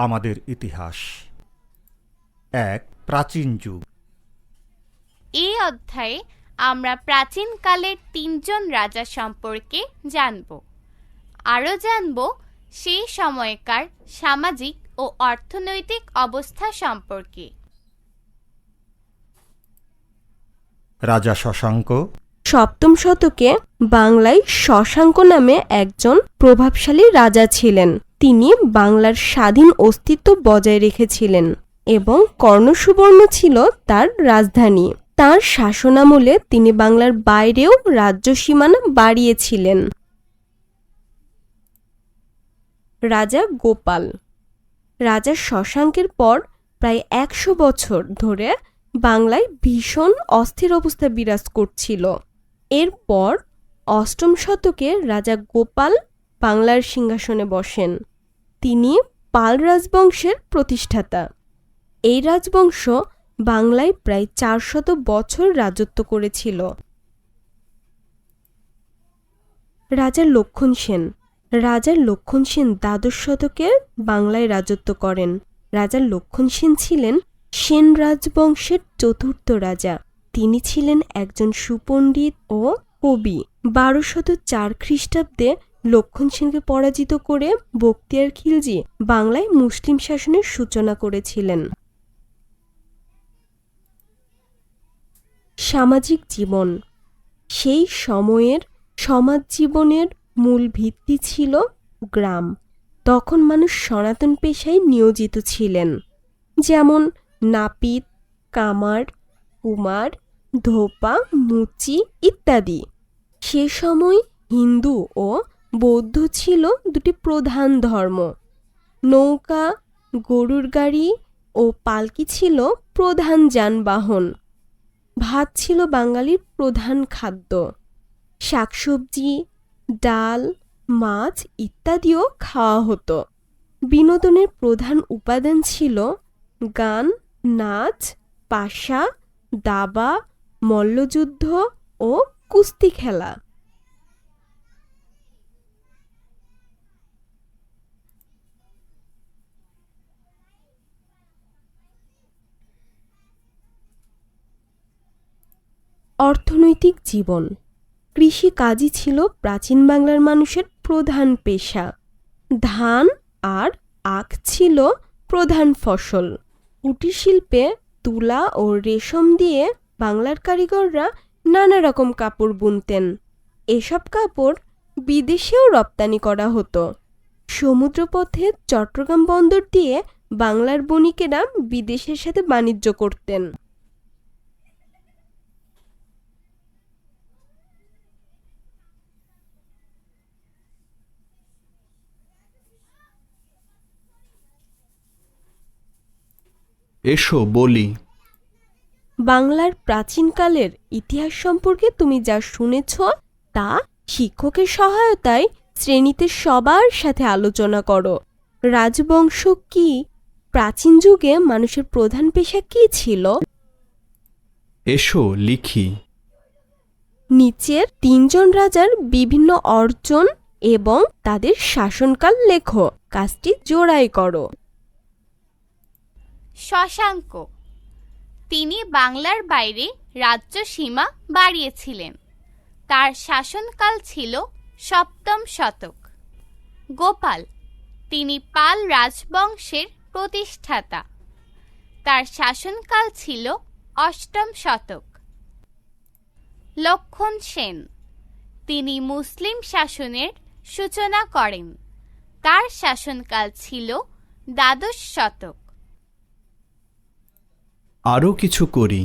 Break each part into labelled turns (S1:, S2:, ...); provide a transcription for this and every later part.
S1: আমাদের ইতিহাস। এক প্রাচীন যুগ।
S2: এই অধ্যায়ে আমরা প্রাচীনকালের তিনজন রাজা সম্পর্কে জানব। আরও জানব সেই সময়কার সামাজিক ও অর্থনৈতিক অবস্থা সম্পর্কে।
S1: রাজা শশাঙ্ক।
S3: সপ্তম শতকে বাংলায় শশাঙ্ক নামে একজন প্রভাবশালী রাজা ছিলেন। তিনি বাংলার স্বাধীন অস্তিত্ব বজায় রেখেছিলেন এবং কর্ণসুবর্ণ ছিল তার রাজধানী। তার শাসনামলে তিনি বাংলার বাইরেও রাজ্য সীমানা বাড়িয়েছিলেন। রাজা গোপাল। রাজা শশাঙ্কের পর প্রায় একশো বছর ধরে বাংলায় ভীষণ অস্থির অবস্থা বিরাজ করছিল। এরপর অষ্টম শতকে রাজা গোপাল বাংলার সিংহাসনে বসেন। তিনি পাল রাজবংশের প্রতিষ্ঠাতা। এই রাজবংশ বাংলায় প্রায় চারশত বছর রাজত্ব করেছিল। রাজা লক্ষণ সেন। রাজা লক্ষণ সেন দ্বাদশ শতকে বাংলায় রাজত্ব করেন। রাজা লক্ষণ সেন ছিলেন সেন রাজবংশের চতুর্থ রাজা। তিনি ছিলেন একজন সুপণ্ডিত ও কবি। বারোশত চার খ্রিস্টাব্দে লক্ষণ সেনকে পরাজিত করে বক্তিয়ার খিলজি বাংলায় মুসলিম শাসনের সূচনা করেছিলেন। সামাজিক জীবন। সেই সময়ের সমাজ জীবনের মূল ভিত্তি ছিল গ্রাম। তখন মানুষ সনাতন পেশায় নিয়োজিত ছিলেন। যেমন নাপিত, কামার, কুমার, ধোপা, মুচি ইত্যাদি। সে সময় হিন্দু ও বৌদ্ধ ছিল দুটি প্রধান ধর্ম। নৌকা, গরুর গাড়ি ও পালকি ছিল প্রধান যানবাহন। ভাত ছিল বাঙালির প্রধান খাদ্য। শাকসবজি, ডাল, মাছ ইত্যাদিও খাওয়া হতো। বিনোদনের প্রধান উপাদান ছিল গান, নাচ, পাশা, দাবা, মল্লযুদ্ধ ও কুস্তি খেলা। অর্থনৈতিক জীবন। কৃষিকাজই ছিল প্রাচীন বাংলার মানুষের প্রধান পেশা। ধান আর আখ ছিল প্রধান ফসল। কুটির শিল্পে তুলা ও রেশম দিয়ে বাংলার কারিগররা নানা রকম কাপড় বুনতেন। এসব কাপড় বিদেশেও রপ্তানি করা হতো। সমুদ্রপথে চট্টগ্রাম বন্দর দিয়ে বাংলার বণিকেরা বিদেশের সাথে বাণিজ্য করতেন।
S4: এসো বলি।
S3: বাংলার প্রাচীনকালের ইতিহাস সম্পর্কে তুমি যা শুনেছ তা শিক্ষকের সহায়তায় শ্রেণীতে সবার সাথে আলোচনা করো। রাজবংশ কি? প্রাচীন যুগে মানুষের প্রধান পেশা কি ছিল?
S4: এসো লিখি।
S3: নিচের তিনজন রাজার বিভিন্ন অর্জন এবং তাদের শাসনকাল লেখো। কাজটি জোড়াই করো।
S2: শশাঙ্ক। তিনি বাংলার বাইরে রাজ্য সীমা বাড়িয়েছিলেন। তার শাসনকাল ছিল সপ্তম শতক। গোপাল, তিনি পাল রাজবংশের প্রতিষ্ঠাতা। তার শাসনকাল ছিল অষ্টম শতক। লক্ষণ সেন, তিনি মুসলিম শাসনের সূচনা করেন। তার শাসনকাল ছিল দ্বাদশ শতক।
S4: আরও কিছু করি।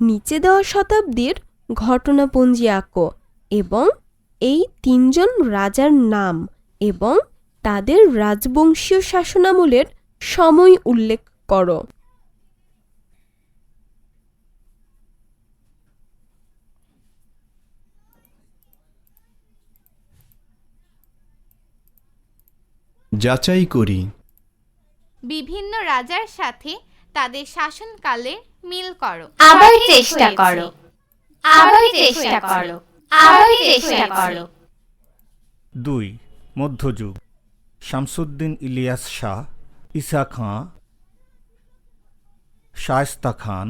S3: নিচে দেওয়া শতাব্দীর ঘটনাপঞ্জি আঁকো এবং এই তিনজন রাজার নাম এবং তাদের রাজবংশীয় শাসনামলের সময় উল্লেখ করো।
S4: যাচাই করি।
S2: বিভিন্ন রাজার সাথে তাদের শাসনকালের মিল করো।
S5: আবার চেষ্টা করো। আবার চেষ্টা করো। আবার চেষ্টা করো।
S1: দুই মধ্যযুগ। শামসুদ্দিন ইলিয়াস শাহ ইসা খাঁ শায়স্তা খান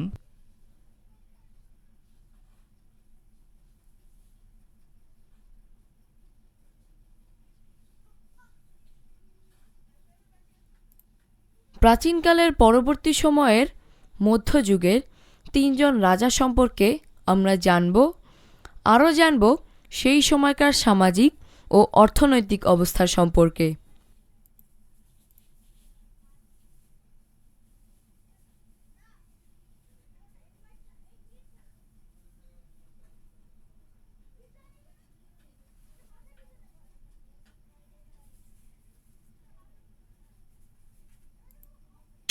S6: প্রাচীনকালের পরবর্তী সময়ের মধ্যযুগের তিনজন রাজা সম্পর্কে আমরা জানব। আরও জানব সেই সময়কার সামাজিক ও অর্থনৈতিক অবস্থা সম্পর্কে।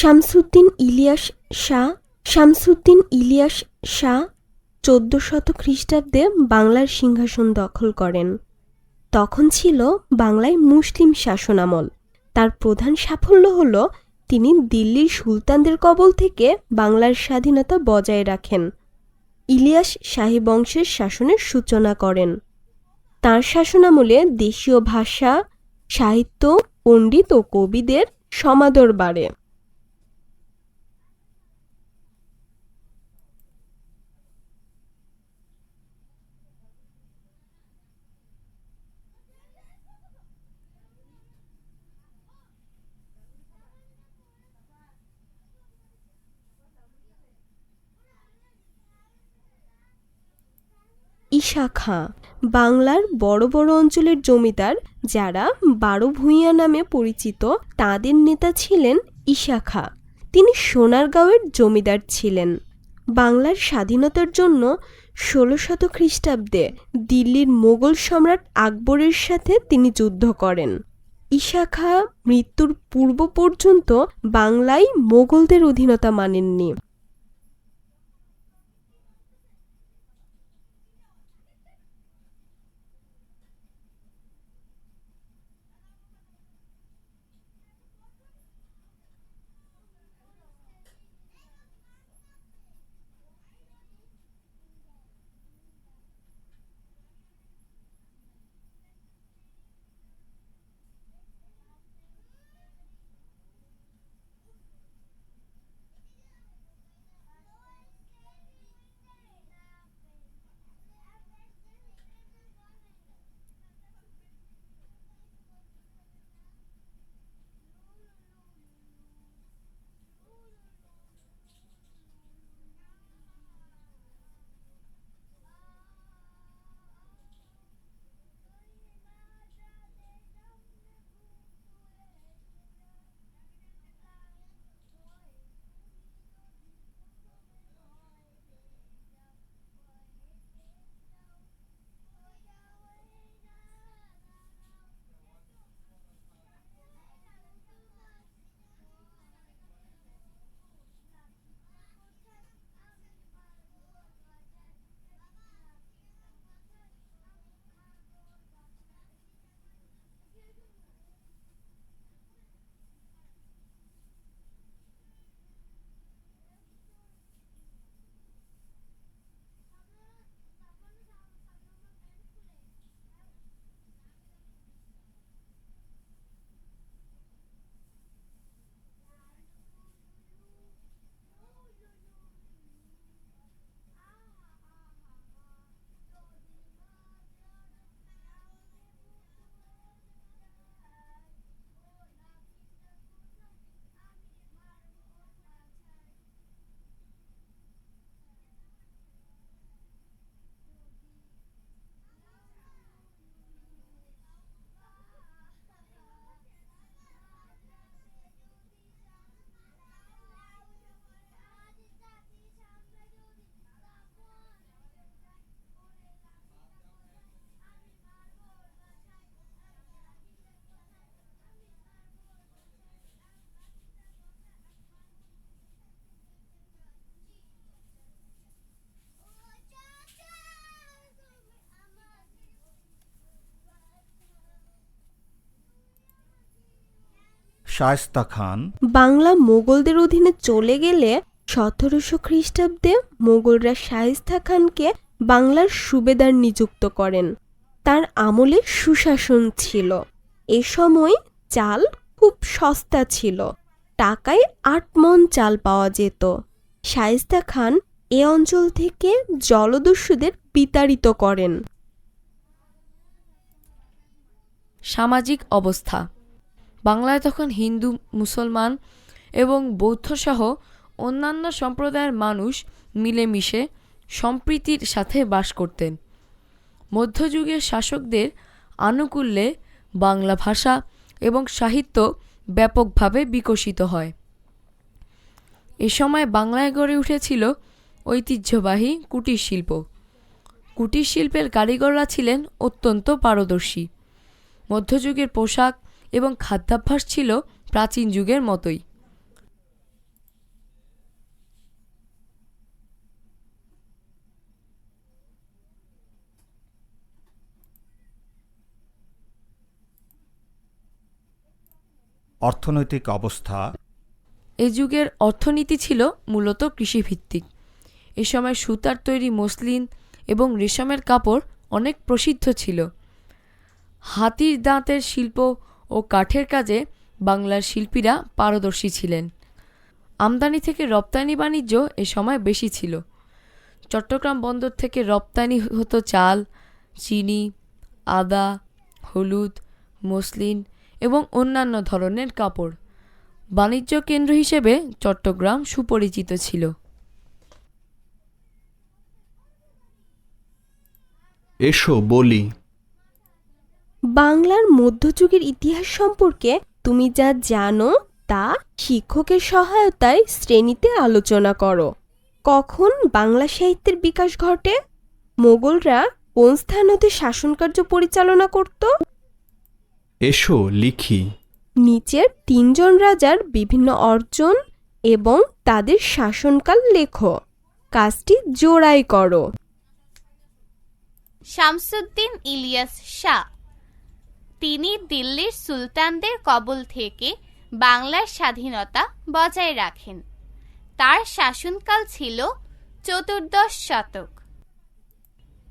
S3: শামসুদ্দিন ইলিয়াস শাহ, শামসুদ্দিন ইলিয়াস শাহ চোদ্দ শত খ্রিস্টাব্দে বাংলার সিংহাসন দখল করেন। তখন ছিল বাংলায় মুসলিম শাসনামল। তার প্রধান সাফল্য হল তিনি দিল্লির সুলতানদের কবল থেকে বাংলার স্বাধীনতা বজায় রাখেন। ইলিয়াস শাহী বংশের শাসনের সূচনা করেন। তাঁর শাসনামলে দেশীয় ভাষা, সাহিত্য, পণ্ডিত ও কবিদের সমাদর বাড়ে। ঈশা খাঁ বাংলার বড় বড় অঞ্চলের জমিদার যারা বারো ভূঁইয়া নামে পরিচিত, তাদের নেতা ছিলেন ঈশা খাঁ তিনি সোনারগাঁওয়ের জমিদার ছিলেন। বাংলার স্বাধীনতার জন্য ষোলো শত খ্রিস্টাব্দে দিল্লির মোগল সম্রাট আকবরের সাথে তিনি যুদ্ধ করেন। ঈশা খাঁ মৃত্যুর পূর্ব পর্যন্ত বাংলায় মোগলদের অধীনতা মানেননি।
S1: শায়স্তা খান।
S3: বাংলা মোগলদের অধীনে চলে গেলে সতেরোশো খ্রিস্টাব্দে মোগলরা শায়েস্তা খানকে বাংলার সুবেদার নিযুক্ত করেন। তার আমলে সুশাসন ছিল। এ সময় চাল খুব সস্তা ছিল। টাকায় আট মন চাল পাওয়া যেত। শায়েস্তা খান এ অঞ্চল থেকে জলদস্যুদের বিতাড়িত করেন।
S6: সামাজিক অবস্থা বাংলায় তখন হিন্দু, মুসলমান এবং বৌদ্ধসহ অন্যান্য সম্প্রদায়ের মানুষ মিলেমিশে সম্প্রীতির সাথে বাস করতেন। মধ্যযুগের শাসকদের আনুকূল্যে বাংলা ভাষা এবং সাহিত্য ব্যাপকভাবে বিকশিত হয়। এ সময় বাংলায় গড়ে উঠেছিল ঐতিহ্যবাহী কুটির শিল্প। কুটির শিল্পের কারিগররা ছিলেন অত্যন্ত পারদর্শী। মধ্যযুগের পোশাক এবং খাদ্যাভ্যাস ছিল প্রাচীন যুগের মতোই।
S1: অর্থনৈতিক অবস্থা।
S6: এ যুগের অর্থনীতি ছিল মূলত কৃষিভিত্তিক। এ সময় সুতার তৈরি মসলিন এবং রেশমের কাপড় অনেক প্রসিদ্ধ ছিল। হাতির দাঁতের শিল্প ও কাঠের কাজে বাংলার শিল্পীরা পারদর্শী ছিলেন। আমদানি থেকে রপ্তানি বাণিজ্য এ সময় বেশি ছিল। চট্টগ্রাম বন্দর থেকে রপ্তানি হতো চাল, চিনি, আদা, হলুদ, মসলিন এবং অন্যান্য ধরনের কাপড়। বাণিজ্য কেন্দ্র হিসেবে চট্টগ্রাম সুপরিচিত ছিল।
S4: এসো বলি
S3: বাংলার মধ্যযুগের ইতিহাস সম্পর্কে তুমি যা জানো তা শিক্ষকের সহায়তায় শ্রেণীতে আলোচনা করো। কখন বাংলা সাহিত্যের বিকাশ ঘটে? মোগলরা কোন স্থান হতে শাসনকার্য পরিচালনা করত?
S4: এসো লিখি।
S3: নিচের তিনজন রাজার বিভিন্ন অর্জন এবং তাদের শাসনকাল লেখো। কাজটি জোড়াই করো।
S2: শামসুদ্দিন ইলিয়াস শাহ তিনি দিল্লির সুলতানদের কবল থেকে বাংলার স্বাধীনতা বজায় রাখেন। তার শাসনকাল ছিল চতুর্দশ শতক।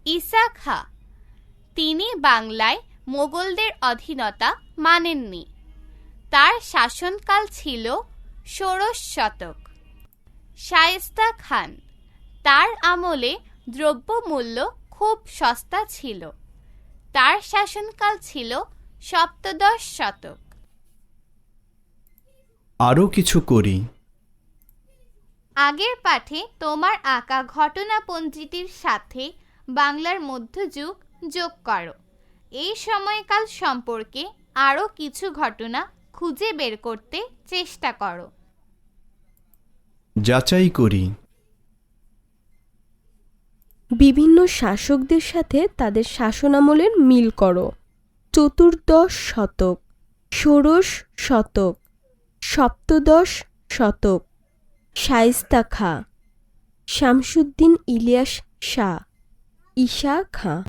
S2: ঈসা খা তিনি বাংলায় মোগলদের অধীনতা মানেননি। তার শাসনকাল ছিল ষোড়শ শতক। শায়েস্তা খান, তার আমলে দ্রব্যমূল্য খুব সস্তা ছিল। তার শাসনকাল ছিল সপ্তদশ শতক।
S4: আরও কিছু করি।
S2: আগের পাঠে তোমার আঁকা ঘটনাপঞ্জিটির সাথে বাংলার মধ্যযুগ যোগ করো। এই সময়কাল সম্পর্কে আরও কিছু ঘটনা খুঁজে বের করতে চেষ্টা করো।
S4: যাচাই করি।
S3: বিভিন্ন শাসকদের সাথে তাদের শাসনামলের মিল করো। চতুর্দশ শতক ষোড়শ শতক সপ্তদশ শতক শায়স্তা খাঁ শামসুদ্দিন ইলিয়াস শাহ ঈশা খাঁ।